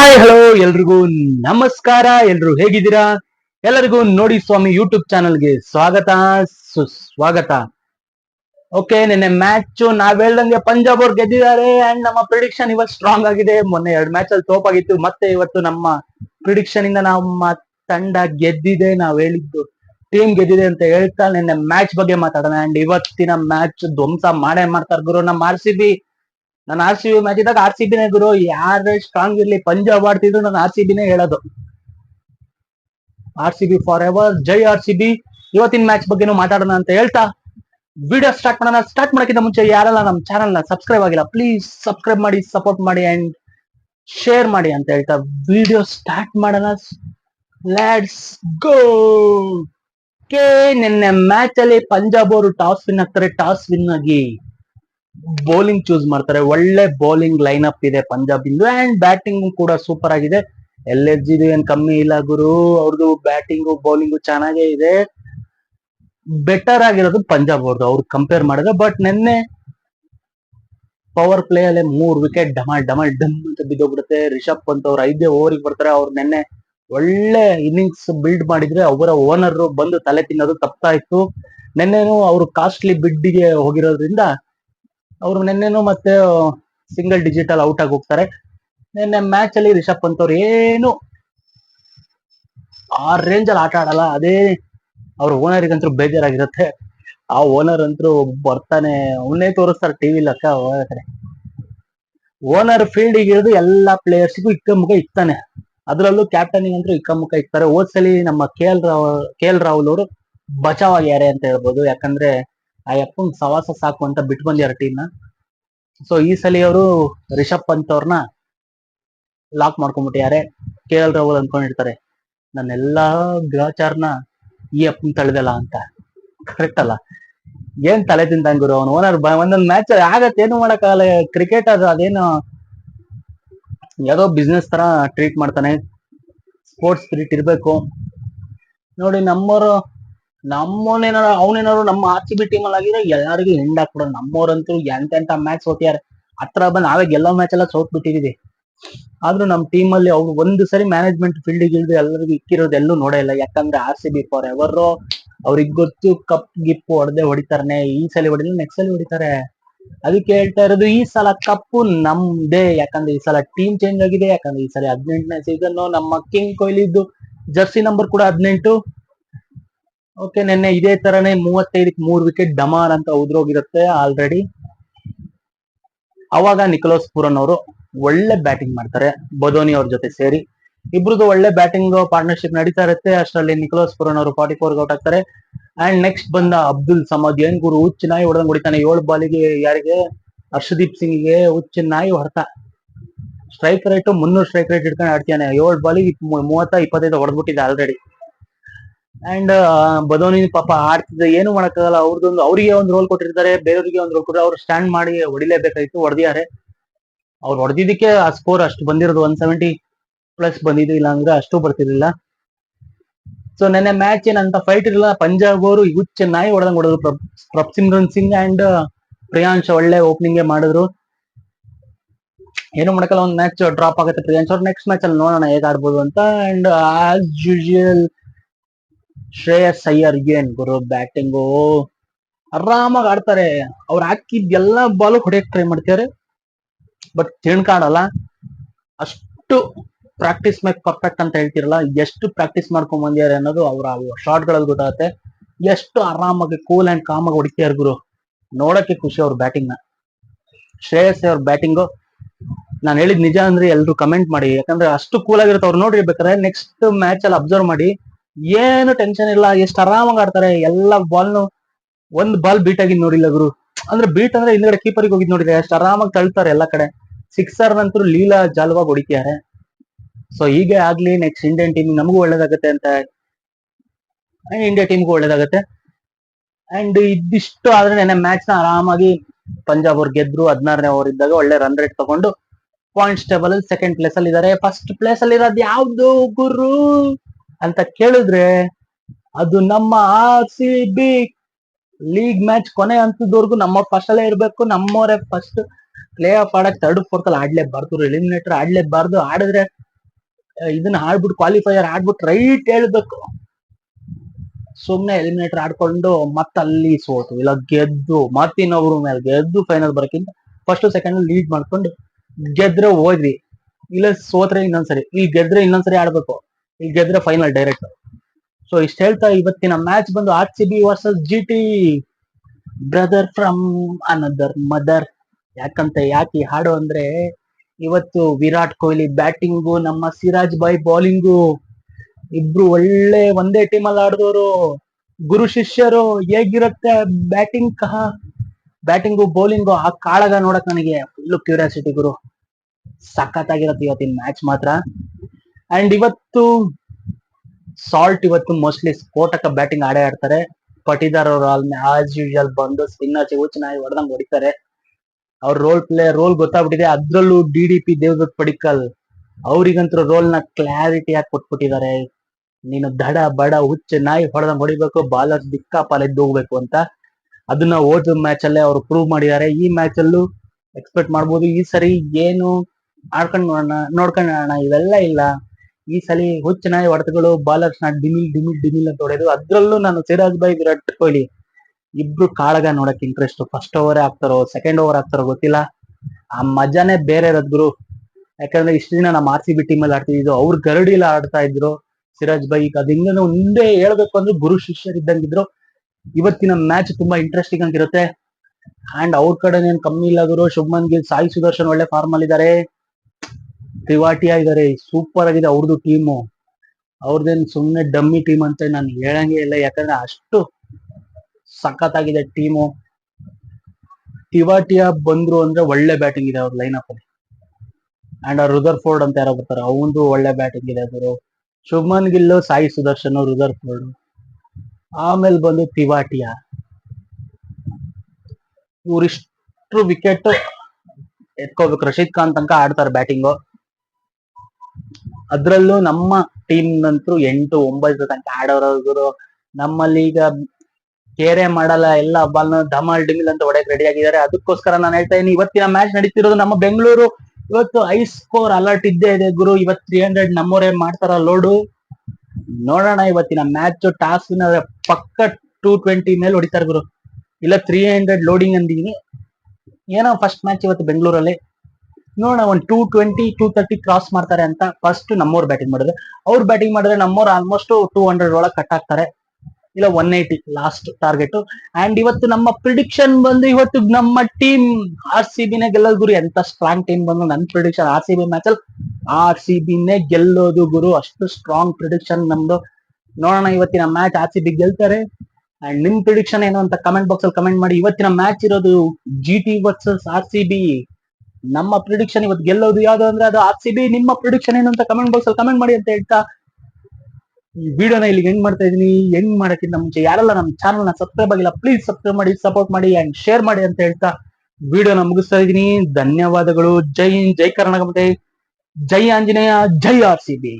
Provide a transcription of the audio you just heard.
Hi hello ಎಲ್ರಿಗೂ ನಮಸ್ಕಾರ. ಎಲ್ರು ಹೇಗಿದ್ದೀರಾ? ಎಲ್ಲರಿಗೂ ನೋಡಿ ಸ್ವಾಮಿ ಯೂಟ್ಯೂಬ್ ಚಾನಲ್ಗೆ ಸ್ವಾಗತ, ಸುಸ್ವಾಗತ. ಓಕೆ ನಿನ್ನೆ ಮ್ಯಾಚ್ ನಾವ್ ಹೇಳ್ದಂಗೆ ಪಂಜಾಬ್ ಅವ್ರು ಗೆದ್ದಿದ್ದಾರೆ ಅಂಡ್ ನಮ್ಮ ಪ್ರಿಡಿಕ್ಷನ್ ಇವತ್ತು ಸ್ಟ್ರಾಂಗ್ ಆಗಿದೆ. ಮೊನ್ನೆ ಎರಡು ಮ್ಯಾಚ್ ಅಲ್ಲಿ ತೋಪ್ ಆಗಿತ್ತು. ಮತ್ತೆ ಇವತ್ತು ನಮ್ಮ ಪ್ರಿಡಿಕ್ಷನ್ ಇಂದ ನಮ್ಮ ತಂಡ ಗೆದ್ದಿದೆ. ನಾವ್ ಹೇಳಿದ್ದು ಟೀಮ್ ಗೆದ್ದಿದೆ ಅಂತ ಹೇಳ್ತಾ ನಿನ್ನೆ ಮ್ಯಾಚ್ ಬಗ್ಗೆ ಮಾತಾಡೋಣ. ಅಂಡ್ ಇವತ್ತಿನ ಮ್ಯಾಚ್ ಧ್ವಂಸ ಮಾಡೇ ಮಾಡ್ತಾರೆ ಗುರು. ನಮ್ಮ ಆರ್ ಸಿ ಬಿ ನಾನು ಆರ್ ಸಿ ಬಿ ಮ್ಯಾಚ್ ಇದ್ದಾಗ ಆರ್ ಸಿ ಬಿನೇ ಗುರು, ಯಾರೇ ಸ್ಟ್ರಾಂಗ್ ಇರ್ಲಿ, ಪಂಜಾಬ್ ಆಡ್ತಿದ್ರು ನಾನು ಆರ್ ಸಿ ಬಿನೇ ಹೇಳೋದು. R C B forever ಜೈ ಆರ್ ಸಿ ಬಿ ಇವತ್ತಿನ ಮ್ಯಾಚ್ ಬಗ್ಗೆನೂ ಮಾತಾಡೋಣ ಅಂತ ಹೇಳ್ತಾ ವಿಡಿಯೋ ಸ್ಟಾರ್ಟ್ ಮಾಡೋಣ. ಸ್ಟಾರ್ಟ್ ಮಾಡೋಕ್ಕಿಂತ ಮುಂಚೆ ಯಾರೆಲ್ಲ ನಮ್ಮ ಚಾನಲ್ನ ಸಬ್ಸ್ಕ್ರೈಬ್ ಆಗಿಲ್ಲ ಪ್ಲೀಸ್ ಸಬ್ಸ್ಕ್ರೈಬ್ ಮಾಡಿ ಸಪೋರ್ಟ್ ಮಾಡಿ ಅಂಡ್ ಶೇರ್ ಮಾಡಿ ಅಂತ ಹೇಳ್ತಾ ವಿಡಿಯೋ ಸ್ಟಾರ್ಟ್ ಮಾಡೋಣ. ಲೆಟ್ಸ್ ಗೋ ಕೆ, ನಿನ್ನೆ ಮ್ಯಾಚ್ ಅಲ್ಲಿ ಪಂಜಾಬ್ ಅವರು ಟಾಸ್ ವಿನ್ ಆಗ್ತಾರೆ ಟಾಸ್ ವಿನ್ ಆಗಿ. ಬೌಲಿಂಗ್ ಚೂಸ್ ಮಾಡ್ತಾರೆ. ಒಳ್ಳೆ ಬೌಲಿಂಗ್ ಲೈನ್ ಅಪ್ ಇದೆ ಪಂಜಾಬ್ ಇಂದು. ಅಂಡ್ ಬ್ಯಾಟಿಂಗ್ ಕೂಡ ಸೂಪರ್ ಆಗಿದೆ. ಎಲ್ ಎಸ್ ಜಿ ಏನ್ ಕಮ್ಮಿ ಇಲ್ಲ ಗುರು. ಅವ್ರದ್ದು ಬ್ಯಾಟಿಂಗು ಬೌಲಿಂಗು ಚೆನ್ನಾಗೇ ಇದೆ. ಬೆಟರ್ ಆಗಿರೋದು ಪಂಜಾಬ್ ಅವ್ರದ್ದು ಅವ್ರು ಕಂಪೇರ್ ಮಾಡಿದ್ರೆ ಬಟ್ ನಿನ್ನೆ ಪವರ್ ಪ್ಲೇ ಅಲ್ಲೇ ಮೂರ್ ವಿಕೆಟ್ ಡಮಾಲ್ ಡಮಾಲ್ ಡಮ್ ಅಂತ ಬಿದ್ದೋಗ್ಬಿಡುತ್ತೆ. ರಿಷಬ್ ಪಂತ್ ಅವ್ರು ಐದೇ ಓವರಿಗೆ ಬರ್ತಾರೆ. ಅವ್ರು ನಿನ್ನೆ ಒಳ್ಳೆ ಇನ್ನಿಂಗ್ಸ್ ಬಿಲ್ಡ್ ಮಾಡಿದ್ರೆ ಅವರ ಓನರ್ ಬಂದು ತಲೆ ತಿನ್ನೋದು ತಪ್ತಾ ಇತ್ತು ನಿನ್ನೆನು ಅವರು ಕಾಸ್ಟ್ಲಿ ಬಿಡ್ಡಿಗೆ ಹೋಗಿರೋದ್ರಿಂದ ಅವರು ನಿನ್ನೆನೂ ಮತ್ತೆ ಸಿಂಗಲ್ ಡಿಜಿಟಲ್ ಔಟ್ ಆಗಿ ಹೋಗ್ತಾರೆ. ನಿನ್ನೆ ಮ್ಯಾಚ್ ಅಲ್ಲಿ ರಿಷಬ್ ಪಂತ್ ಅವ್ರು ಏನು, ಆ ರೇಂಜ್ ಅಲ್ಲಿ ಆಟ ಆಡಲ್ಲ, ಅದೇ ಅವ್ರ ಓನರಿಗಂತೂ ಬೇಜಾರಾಗಿರುತ್ತೆ. ಆ ಓನರ್ ಅಂತೂ ಬರ್ತಾನೆ, ಅವನ್ನೇ ತೋರಿಸ್ತಾರೆ ಟಿವಿ ಲಕ್ಕ ಹೋಗ್ತಾರೆ ಓನರ್ ಫೀಲ್ಡಿಗೆ ಇಳಿದು ಎಲ್ಲಾ ಪ್ಲೇಯರ್ಸ್ಗೂ ಇಕ್ಕ ಮುಖ ಇಕ್ತಾನೆ. ಅದ್ರಲ್ಲೂ ಕ್ಯಾಪ್ಟನಿಗೆ ಅಂತೂ ಇಕ್ಕ ಮುಖ ಇಕ್ತಾರೆ. ಓದ್ಸಲಿ ಸಲಿ ನಮ್ಮ K L Rao K L Rahul ಅವರು ಬಚಾವ್ ಆಗ್ಯಾರೆ ಅಂತ ಹೇಳ್ಬೋದು. ಯಾಕಂದ್ರೆ ಆ ಯಪ್ಪನ್ ಸವಾಸ ಸಾಕು ಅಂತ ಬಿಟ್ಟು ಬಂದ್ಯಾರ ನ. ಸೊ ಈ ಸಲ ಅವರು ರಿಷಬ್ ಪಂತ್ ಅವ್ರನ್ನ ಲಾಕ್ ಮಾಡ್ಕೊಂಡ್ಬಿಟ್ಟಿದ್ದಾರೆ ಕೆ ಎಲ್ ರಾಹುಲ್ ಅನ್ಕೊಂಡಿರ್ತಾರೆ, ನನ್ನೆಲ್ಲಾ ಗ್ರಹಚಾರನ ಈ ಅಪ್ಪನ್ ತಳೆದಲ್ಲ ಅಂತ. ಕರೆಕ್ಟ್ ಅಲ್ಲ. ಏನ್ ತಲೆ ಗುರು ಅವ್ನು? ಓನರ್ ಒಂದೊಂದ್ ಮ್ಯಾಚ್ ಆಗತ್ತೆ. ಏನು ಮಾಡಕ್ಕಾಗಲ್ಲ. ಕ್ರಿಕೆಟ್ ಅದು ಅದೇನು ಯಾವುದೋ ಬಿಸ್ನೆಸ್ ತರ ಟ್ರೀಟ್ ಮಾಡ್ತಾನೆ. ಸ್ಪೋರ್ಟ್ಸ್ ಸ್ಪಿರಿಟ್ ಇರ್ಬೇಕು. ನೋಡಿ, ನಮ್ಮವರು ನಮ್ಮನೇನಾರು ಅವನೇನಾರು ನಮ್ಮ ಆರ್ ಸಿ ಬಿ ಟೀಮ್ ಅಲ್ಲಿ ಆಗಿದ್ರೆ ಎಲ್ಲರಿಗೂ ಎಂಡ್ ಹಾಕ್ಬಿಡೋದು ನಮ್ಮವ್ರಂತೂ ಎಂತೆಂತ ಮ್ಯಾಚ್ ಸೋತಿಯಾರ. ಹತ್ರ ಬಂದ್ ನಾವೇ ಗೆಲ್ಲೋ ಮ್ಯಾಚ್ ಎಲ್ಲ ಸೋತ್ ಬಿಟ್ಟಿದೀವಿ ಆದ್ರೂ ನಮ್ಮ ಟೀಮ್ ಅಲ್ಲಿ ಅವ್ರು ಒಂದು ಸರಿ ಮ್ಯಾನೇಜ್ಮೆಂಟ್ ಫೀಲ್ಡ್ ಇಳಿದು ಎಲ್ಲರಿಗೂ ಇಕ್ಕಿರೋದು ಎಲ್ಲೂ ನೋಡೇ ಇಲ್ಲ. ಯಾಕಂದ್ರೆ R C B forever ಅವ್ರಿಗೆ ಗೊತ್ತು ಕಪ್ ಗಿಪ್ ಹೊಡೆದೇ ಹೊಡಿತಾರನೆ. ಈ ಸಲ ಹೊಡಿಲ್ಲ ನೆಕ್ಸ್ಟ್ ಸಲ ಹೊಡಿತಾರೆ. ಅದಕ್ಕೆ ಹೇಳ್ತಾ ಇರೋದು, ಈ ಸಲ ಕಪ್ಪು ನಮ್ದೇ. ಯಾಕಂದ್ರೆ ಈ ಸಲ ಟೀಮ್ ಚೇಂಜ್ ಆಗಿದೆ. ಯಾಕಂದ್ರೆ ಈ ಸಲ ಹದಿನೆಂಟನೇ ಸೀಸನ್ ನಮ್ಮ ಕಿಂಗ್ ಕೊಹ್ಲಿದ್ದು ಜರ್ಸಿ ನಂಬರ್ ಕೂಡ ಹದಿನೆಂಟು. ಓಕೆ ನಿನ್ನೆ ಇದೇ ತರನೇ ಮೂವತ್ತೈದಕ್ಕೆ ಮೂರ್ ವಿಕೆಟ್ ಡಮಾರ್ ಅಂತ ಉದ್ರೋಗಿರುತ್ತೆ ಆಲ್ರೆಡಿ ಅವಾಗ ನಿಕೋಲಸ್ ಪುರನ್ ಅವರು ಒಳ್ಳೆ ಬ್ಯಾಟಿಂಗ್ ಮಾಡ್ತಾರೆ, ಬದೋನಿ ಅವ್ರ ಜೊತೆ ಸೇರಿ. ಇಬ್ರದ್ದು ಒಳ್ಳೆ ಬ್ಯಾಟಿಂಗ್ ಪಾರ್ಟ್ನರ್ಶಿಪ್ ನಡೀತಾ ಇರುತ್ತೆ, ಅಷ್ಟರಲ್ಲಿ ನಿಕೋಲಸ್ ಪುರನ್ ಅವರು ಫಾರ್ಟಿ ಫೋರ್ ಔಟ್ ಆಗ್ತಾರೆ. ಅಂಡ್ ನೆಕ್ಸ್ಟ್ ಬಂದ ಅಬ್ದುಲ್ ಸಮದ್, ಏನ್ ಗುರು, ಹುಚ್ಚು ನಾಯಿ ಹೊಡೆದಂಗ್ ಹೊಡಿತಾನೆ, ಏಳು ಬಾಲಿಗೆ ಯಾರಿಗೆ? ಹರ್ಷದೀಪ್ ಸಿಂಗ್ಗೆ ಹುಚ್ಚು ನಾಯಿ ಹೊಡೆತ. ಸ್ಟ್ರೈಕ್ ರೇಟ್ ಮುನ್ನೂರು ಸ್ಟ್ರೈಕ್ ರೇಟ್ ಇಟ್ಕೊಂಡು ಆಡ್ತಾನೆ ಏಳು ಬಾಲಿಗೆ ಮೂವತ್ತ, ಇಪ್ಪತ್ತೈದು ಹೊಡೆದ್ಬಿಟ್ಟಿದೆ ಆಲ್ರೆಡಿ ಅಂಡ್ ಬದೋನಿ ಪಾಪ ಆಡ್ತಿದ್ದ ಏನು ಮಾಡಕ್ಕಾಗಲ್ಲ. ಅವ್ರದ್ದೊಂದು ಅವರಿಗೆ ಒಂದು ರೋಲ್ ಕೊಟ್ಟಿರ್ತಾರೆ, ಬೇರೆಯವರಿಗೆ ಒಂದು ರೋಲ್ ಕೊಟ್ಟರೆ ಅವ್ರು ಸ್ಟ್ಯಾಂಡ್ ಮಾಡಿ ಹೊಡಿಲೇಬೇಕಾಯ್ತು, ಹೊಡೆದಿದ್ದಾರೆ. ಅವ್ರು ಹೊಡೆದಿದ್ದಕ್ಕೆ ಆ ಸ್ಕೋರ್ ಅಷ್ಟು ಬಂದಿರೋದು ಒನ್ ಸೆವೆಂಟಿ ಪ್ಲಸ್ ಬಂದಿದ್ದು ಇಲ್ಲ ಅಂದ್ರೆ ಅಷ್ಟು ಬರ್ತಿರ್ಲಿಲ್ಲ. ಸೊ ನೆನ್ನೆ ಮ್ಯಾಚ್ ಏನಂತ ಫೈಟ್ ಇರಲಿಲ್ಲ. ಪಂಜಾಬ್ ಅವರು ಇವು ಚೆನ್ನಾಗಿ ಹೊಡೆದಂಗ್ ಹೊಡೆದ್ರು. ಪ್ರಭ್ ಸಿಮ್ರನ್ ಸಿಂಗ್ ಅಂಡ್ ಪ್ರಿಯಾಂಶ್ ಒಳ್ಳೆ ಓಪನಿಂಗ್ ಮಾಡಿದ್ರು. ಏನು ಮಾಡಕ್ಕಲ್ಲ ಒಂದು ಮ್ಯಾಚ್ ಡ್ರಾಪ್ ಆಗುತ್ತೆ ಪ್ರಿಯಾಂಶ್ ಅವ್ರು. ನೆಕ್ಸ್ಟ್ ಮ್ಯಾಚ್ ಅಲ್ಲಿ ನೋಡೋಣ ಹೇಗ್ ಆಡ್ಬೋದು ಅಂತ. And as usual Shreyas Iyer ಏನ್ ಗುರು ಬ್ಯಾಟಿಂಗು ಆರಾಮಾಗಿ ಆಡ್ತಾರೆ. ಅವ್ರು ಹಾಕಿದ್ ಎಲ್ಲಾ ಬಾಲು ಹೊಡೆಯಕ್ ಟ್ರೈ ಮಾಡ್ತಾರೆ ಬಟ್ ತಿಳ್ಕಾಡಲ್ಲ ಅಷ್ಟು ಪ್ರಾಕ್ಟೀಸ್ ಮೇಕ್ ಪರ್ಫೆಕ್ಟ್ ಅಂತ ಹೇಳ್ತಿರಲ್ಲ. ಎಷ್ಟು ಪ್ರಾಕ್ಟೀಸ್ ಮಾಡ್ಕೊಂಡ್ ಬಂದಿದ್ದಾರೆ ಅನ್ನೋದು ಅವ್ರ ಶಾರ್ಟ್ಗಳಲ್ಲಿ ಗೊತ್ತಾಗುತ್ತೆ. ಎಷ್ಟು ಆರಾಮಾಗಿ ಕೂಲ್ ಅಂಡ್ ಕಾಮ್ ಆಗಿ ಹೊಡಿತಾರೆ ಗುರು. ನೋಡಕ್ಕೆ ಖುಷಿ ಅವ್ರ ಬ್ಯಾಟಿಂಗ್ನ. ಶ್ರೇಯಸ್ ಅವ್ರ ಬ್ಯಾಟಿಂಗು ನಾನು ಹೇಳಿದ್ ನಿಜ ಅಂದ್ರೆ ಎಲ್ರು ಕಮೆಂಟ್ ಮಾಡಿ. ಯಾಕಂದ್ರೆ ಅಷ್ಟು ಕೂಲ್ ಆಗಿರುತ್ತೆ. ಅವ್ರು ನೋಡಿರ್ಬೇಕಾದ್ರೆ ನೆಕ್ಸ್ಟ್ ಮ್ಯಾಚ್ ಅಲ್ಲಿ ಅಬ್ಸರ್ವ್ ಮಾಡಿ. ಏನು ಟೆನ್ಷನ್ ಇಲ್ಲ, ಎಷ್ಟು ಆರಾಮಾಗಿ ಆಡ್ತಾರೆ, ಎಲ್ಲ ಬಾಲ್ನು ಒಂದ್ ಬಾಲ್ ಬೀಟ್ ಆಗಿದ್ ನೋಡಿಲ್ಲ ಗುರು. ಅಂದ್ರೆ ಬೀಟ್ ಅಂದ್ರೆ ಹಿಂದ್ಗಡೆ ಕೀಪರಿಗೆ ಹೋಗಿದ್ ನೋಡಿದ್ರೆ ಎಷ್ಟು ಆರಾಮಾಗಿ ತಳ್ತಾರೆ ಎಲ್ಲ ಕಡೆ. ಸಿಕ್ಸರ್ ನಂತರ ಲೀಲಾ ಜಾಲವಾಗಿ ಹೊಡಿತಾರೆ. ಸೊ ಹೀಗೆ ಆಗ್ಲಿ ನೆಕ್ಸ್ಟ್ ಇಂಡಿಯನ್ ಟೀಮ್ ನಮಗೂ ಒಳ್ಳೇದಾಗತ್ತೆ ಅಂತ ಇಂಡಿಯಾ ಟೀಮ್ಗೂ ಒಳ್ಳೇದಾಗತ್ತೆ. ಅಂಡ್ ಇದಿಷ್ಟು ಆದ್ರೆ ನೆನೆ ಮ್ಯಾಚ್ನ ಆರಾಮಾಗಿ ಪಂಜಾಬ್ ಅವ್ರು ಗೆದ್ರು ಹದಿನಾರನೇ ಓವರ್ ಇದ್ದಾಗ ಒಳ್ಳೆ ರನ್ ರೇಟ್ ತಗೊಂಡು ಪಾಯಿಂಟ್ಸ್ ಟೇಬಲ್ ಅಲ್ಲಿ ಸೆಕೆಂಡ್ ಪ್ಲೇಸ್ ಅಲ್ಲಿ ಇದಾರೆ. ಫಸ್ಟ್ ಪ್ಲೇಸ್ ಅಲ್ಲಿ ಇರೋದು ಯಾವ್ದು ಗುರು? ಅಂತ ಕೇಳಿದ್ರೆ ಅದು ನಮ್ಮ R C B league match ಕೊನೆ ಹಂತದವರೆಗೂ ನಮ್ಮ ಫಸ್ಟ್ ಅಲ್ಲೇ ಇರಬೇಕು. ನಮ್ಮವರೇ ಫಸ್ಟ್ ಪ್ಲೇ ಆಫ್ ಆಡಕ್ ತರ್ಡ್ ಫೋರ್ತ್ ಅಲ್ಲಿ ಆಡ್ಲೇಬಾರ್ದು. ಎಲಿಮಿನೇಟರ್ ಆಡ್ಲೇಬಾರ್ದು. ಆಡಿದ್ರೆ ಇದನ್ನ ಆಡ್ಬಿಟ್ಟು ಕ್ವಾಲಿಫೈಯರ್ ಆಡ್ಬಿಟ್ಟು ರೈಟ್ ಹೇಳ್ಬೇಕು. ಸುಮ್ನೆ ಎಲಿಮಿನೇಟರ್ ಆಡ್ಕೊಂಡು ಮತ್ತ ಅಲ್ಲಿ ಸೋತು. ಇಲ್ಲ ಗೆದ್ದು ಮತ್ತಿನ್ನೊಬ್ರು ಮೇಲೆ ಗೆದ್ದು ಫೈನಲ್ ಬರೋಕ್ಕಿಂತ ಫಸ್ಟ್ ಸೆಕೆಂಡ್ ಲೀಡ್ ಮಾಡ್ಕೊಂಡು ಗೆದ್ರೆ ಹೋದ್ವಿ. ಇಲ್ಲ ಸೋತ್ರೆ ಇನ್ನೊಂದ್ಸರಿ. ಇಲ್ಲಿ ಗೆದ್ರೆ ಇನ್ನೊಂದ್ಸರಿ ಆಡ್ಬೇಕು. ಇಲ್ಲಿ ಗೆದ್ರೆ ಫೈನಲ್ ಡೈರೆಕ್ಟ್ ಸೊ ಇಷ್ಟ ಹೇಳ್ತಾ ಇವತ್ತಿನ ಮ್ಯಾಚ್ ಬಂದು R C B versus G T brother from another mother ಯಾಕಂತ ಯಾಕೆ ಹಾಡು ಅಂದ್ರೆ, ಇವತ್ತು ವಿರಾಟ್ ಕೊಹ್ಲಿ ಬ್ಯಾಟಿಂಗು ನಮ್ಮ ಸಿರಾಜ್ ಬಾಯ್ ಬೌಲಿಂಗು ಇಬ್ರು ಒಳ್ಳೆ ಒಂದೇ ಟೀಮ್ ಅಲ್ಲಿ ಆಡಿದವರು ಗುರು ಶಿಷ್ಯರು ಹೇಗಿರುತ್ತೆ ಬ್ಯಾಟಿಂಗ್ ಕಹ ಬ್ಯಾಟಿಂಗು ಬೌಲಿಂಗು ಆ ಕಾಳಗ ನೋಡಕ್ ನನಗೆ ಫುಲ್ ಕ್ಯೂರಿಯಾಸಿಟಿ ಗುರು. ಸಖತ್ತಾಗಿರತ್ತೆ ಇವತ್ತಿನ ಮ್ಯಾಚ್ ಮಾತ್ರ. ಅಂಡ್ ಇವತ್ತು ಸಾಲ್ಟ್ ಇವತ್ತು ಮೋಸ್ಟ್ಲಿ ಸ್ಫೋಟಕ ಬ್ಯಾಟಿಂಗ್ ಆಡೇ ಆಡ್ತಾರೆ ಪಟಿದಾರ್ ಅವರು ಆಸ್ ಯೂಶಲ್ ಬಂದು ಸ್ಪಿನ್ನರ್ ಚೆನ್ನಾಗಿ ಹೊಡೆದಂಗ್ ಹೊಡಿತಾರೆ. ಅವ್ರ ರೋಲ್ ಪ್ಲೇ ರೋಲ್ ಗೊತ್ತಾಗ್ಬಿಟ್ಟಿದೆ. ಅದ್ರಲ್ಲೂ D D P Devdutt Padikkal ಅವ್ರಿಗಂತೂ ರೋಲ್ನ ಕ್ಲಾರಿಟಿ ಆಗಿ ಕೊಟ್ಬಿಟ್ಟಿದ್ದಾರೆ. ನೀನು ದಡ, ಬಡ, ಹುಚ್ಚ ನಾಯಿ ಹೊಡೆದಂಗ್ ಹೊಡಿಬೇಕು ಬಾಲರ್ ದಿಕ್ಕಾಪಾಲ ಹೋಗ್ಬೇಕು ಅಂತ. ಅದನ್ನ ಓದ್ ಮ್ಯಾಚ್ ಅಲ್ಲೇ ಅವ್ರು ಪ್ರೂವ್ ಮಾಡಿದ್ದಾರೆ. ಈ ಮ್ಯಾಚ್ ಅಲ್ಲೂ ಎಕ್ಸ್ಪೆಕ್ಟ್ ಮಾಡ್ಬೋದು. ಈ ಸರಿ ಏನು ಆಡ್ಕೊಂಡ್ ನೋಡೋಣ, ನೋಡ್ಕೊಂಡ್ ಇವೆಲ್ಲ ಇಲ್ಲ. ಈ ಸಲ ಹುಚ್ಚ ನಾಯಿ ಹೊಡೆತಗಳು ಬಾಲರ್ಸ್ನ ಡಿಮಿಲ್ ಡಿಮಿಲ್ ಡಿಮಿಲ್ ಅಂತ ಹೊಡೆದು ಅದ್ರಲ್ಲೂ ನಾನು ಸಿರಾಜ್ ಬೈ ವಿರಾಟ್ ಕೊಹ್ಲಿ ಇಬ್ರು ಕಾಳಗ ನೋಡಕ್ ಇಂಟ್ರೆಸ್ಟ್ ಫಸ್ಟ್ ಓವರ್ ಆಗ್ತಾರೋ ಸೆಕೆಂಡ್ ಓವರ್ ಆಗ್ತಾರೋ ಗೊತ್ತಿಲ್ಲ. ಆ ಮಜಾನೇ ಬೇರೆ ಇರೋದ್ ಗುರು. ಯಾಕಂದ್ರೆ ಇಷ್ಟು ದಿನ ನಮ್ಮ ಆರ್ ಸಿ ಬಿ ಟೀಮ್ ಅಲ್ಲಿ ಆಡ್ತಿದ್ದು ಅವ್ರ ಗರಡಿಲ್ಲ ಆಡ್ತಾ ಇದ್ರು. ಸಿರಾಜ್ ಬೈ ಈಗ ಹಿಂಗೆ ಮುಂದೆ ಹೇಳ್ಬೇಕು ಅಂದ್ರೆ ಗುರು ಶಿಷ್ಯರ್ ಇದ್ದಂಗಿದ್ರು ಇವತ್ತಿನ ಮ್ಯಾಚ್ ತುಂಬಾ ಇಂಟ್ರೆಸ್ಟಿಂಗ್ ಆಗಿರುತ್ತೆ. ಅಂಡ್ ಅವ್ರ ಕಡೆ ಏನ್ ಕಮ್ಮಿ ಇಲ್ಲ ಗುರು. ಶುಭ್ಮನ್ ಗಿಲ್, ಸಾಯಿ ಸುದರ್ಶನ್ ಒಳ್ಳೆ ಫಾರ್ಮ್ ಅಲ್ಲಿ ಇದಾರೆ ತ್ರಿವಾಟಿಯಾ ಇದಾರೆ ಸೂಪರ್ ಆಗಿದೆ ಅವ್ರದ್ದು ಟೀಮು ಅವ್ರದ್ದೇನ್ ಸುಮ್ಮನೆ ಡಮ್ಮಿ ಟೀಮ್ ಅಂತ ನಾನು ಹೇಳಂಗೆ ಇಲ್ಲ, ಯಾಕಂದ್ರೆ ಅಷ್ಟು ಸಖತ್ತಾಗಿದೆ ಟೀಮು ತಿವಾಟಿಯಾ ಬಂದ್ರು ಅಂದ್ರೆ ಒಳ್ಳೆ ಬ್ಯಾಟಿಂಗ್ ಇದೆ ಅವ್ರ ಲೈನ್ ಅಪ್ ಅಲ್ಲಿ. ಅಂಡ್ ರುದರ್ ಫೋರ್ಡ್ ಅಂತ ಯಾರೋ ಬರ್ತಾರೆ ಅವಂದು ಒಳ್ಳೆ ಬ್ಯಾಟಿಂಗ್ ಇದೆ ಅವರು ಶುಭಮನ್ ಗಿಲ್ಲು ಸಾಯಿ ಸುದರ್ಶನ್ ರುದರ್ ಫೋರ್ಡ್ ಆಮೇಲೆ ಬಂದು ತಿವಾಟಿಯಾ ಇವ್ರಿಷ್ಟು ವಿಕೆಟ್ ಎತ್ಕೋಬೇಕು. ರಶೀದ್ ಖಾನ್ ತನಕ ಆಡ್ತಾರೆ ಬ್ಯಾಟಿಂಗು ಅದ್ರಲ್ಲೂ ನಮ್ಮ ಟೀಮ್ ಅಂತೂ ಎಂಟು, ಒಂಬತ್ತು ತನಕ ಆಡೋರು ನಮ್ಮಲ್ಲಿ ಈಗ ಕೇರೆ ಮಾಡಲ್ಲ, ಎಲ್ಲ ಬಾಲ್ ಧಮಾಲ್, ಡಿಮಿಲ್ ಅಂತ ಹೊಡೆಯಕ್ ರೆಡಿ ಆಗಿದ್ದಾರೆ. ಅದಕ್ಕೋಸ್ಕರ ನಾನು ಹೇಳ್ತಾ ಇದ್ದೀನಿ, ಇವತ್ತಿನ ಮ್ಯಾಚ್ ನಡೀತಿರೋದು ನಮ್ಮ ಬೆಂಗಳೂರು. ಇವತ್ತು ಐ ಸ್ಕೋರ್ ಅಲರ್ಟ್ ಇದ್ದೇ ಇದೆ ಗುರು. ಇವತ್ತು ತ್ರೀ ಹಂಡ್ರೆಡ್ ನಮ್ಮವರೇ ಮಾಡ್ತಾರ ಲೋಡು. ನೋಡೋಣ ಇವತ್ತಿನ ಮ್ಯಾಚ್ ಟಾಸ್ ಪಕ್ಕ ಟೂ ಟ್ವೆಂಟಿ ಮೇಲೆ ಹೊಡಿತಾರೆ ಗುರು. ಇಲ್ಲ ತ್ರೀ ಹಂಡ್ರೆಡ್ ಲೋಡಿಂಗ್ ಅಂದಿದ್ದೀನಿ ಏನೋ ಫಸ್ಟ್ ಮ್ಯಾಚ್ ಇವತ್ತು ಬೆಂಗಳೂರಲ್ಲಿ. ನೋಡೋಣ, ಒಂದು two twenty two thirty cross ಮಾಡ್ತಾರೆ ಅಂತ ಫಸ್ಟ್ ನಮ್ಮವ್ರು ಬ್ಯಾಟಿಂಗ್ ಮಾಡಿದ್ರೆ. ಅವ್ರು ಬ್ಯಾಟಿಂಗ್ ಮಾಡಿದ್ರೆ ನಮ್ಮವ್ರು ಆಲ್ಮೋಸ್ಟ್ ಟೂ ಹಂಡ್ರೆಡ್ ಒಳಗೆ ಕಟ್ ಆಗ್ತಾರೆ. ಇಲ್ಲ one eighty last target and ಇವತ್ತು ನಮ್ಮ ಪ್ರಿಡಿಕ್ಷನ್ ಬಂದು ಇವತ್ತು ನಮ್ಮ ಟೀಮ್ ಆರ್ ಸಿ ಬಿನೇ ಗೆಲ್ಲೋದು ಗುರು, ಎಂತ ಸ್ಟ್ರಾಂಗ್ ಟೀಮ್ ಬಂದು ನನ್ನ prediction R C B match ಅಲ್ಲಿ ಆರ್ ಸಿ ಬಿನೇ ಗೆಲ್ಲೋದು ಗುರು, ಅಷ್ಟು ಸ್ಟ್ರಾಂಗ್ ಪ್ರಿಡಿಕ್ಷನ್ ನಮ್ದು. ನೋಡೋಣ ಇವತ್ತಿನ ಮ್ಯಾಚ್ ಆರ್ ಸಿ ಬಿ ಗೆಲ್ತಾರೆ. ಅಂಡ್ ನಿಮ್ ಪ್ರಿಡಿಕ್ಷನ್ ಏನು ಅಂತ ಕಮೆಂಟ್ ಬಾಕ್ಸ್ ಅಲ್ಲಿ ಕಮೆಂಟ್ ಮಾಡಿ. ಇವತ್ತಿನ ಮ್ಯಾಚ್ ಇರೋದು G T versus R C B ನಮ್ಮ ಪ್ರಿಡಿಕ್ಷನ್ ಇವತ್ತು ಗೆಲ್ಲೋದು ಯಾವ್ದು ಅಂದ್ರೆ ಅದು ಆರ್ ಸಿ ಬಿ ನಿಮ್ಮ ಪ್ರಿಡಿಕ್ಷನ್ ಏನು ಅಂತ ಕಮೆಂಟ್ ಬಾಕ್ಸ್ ಅಲ್ಲಿ ಕಮೆಂಟ್ ಮಾಡಿ ಅಂತ ಹೇಳ್ತಾ ಈ ವಿಡಿಯೋನ ಇಲ್ಲಿ ಹೆಂಗ್ ಮಾಡ್ತಾ ಇದೀನಿ ಹೆಂಗ್ ಮಾಡಕ್ಕಿಂತ ಮುಂಚೆ ಯಾರೆಲ್ಲ ನಮ್ಮ ಚಾನಲ್ನ ಸಬ್ಸ್ಕ್ರೈಬ್ ಆಗಿಲ್ಲ ಪ್ಲೀಸ್ ಸಬ್ಸ್ಕ್ರೈಬ್ ಮಾಡಿ ಸಪೋರ್ಟ್ ಮಾಡಿ ಅಂಡ್ ಶೇರ್ ಮಾಡಿ ಅಂತ ಹೇಳ್ತಾ ವಿಡಿಯೋನ ಮುಗಿಸ್ತಾ ಇದೀನಿ ಧನ್ಯವಾದಗಳು. ಜೈ ಹಿಂದ್, ಜೈ ಕರ್ನಾಟಕ ಮತ್ತೆ ಜೈ ಆಂಜನೇಯ, ಜೈ ಆರ್ ಸಿ ಬಿ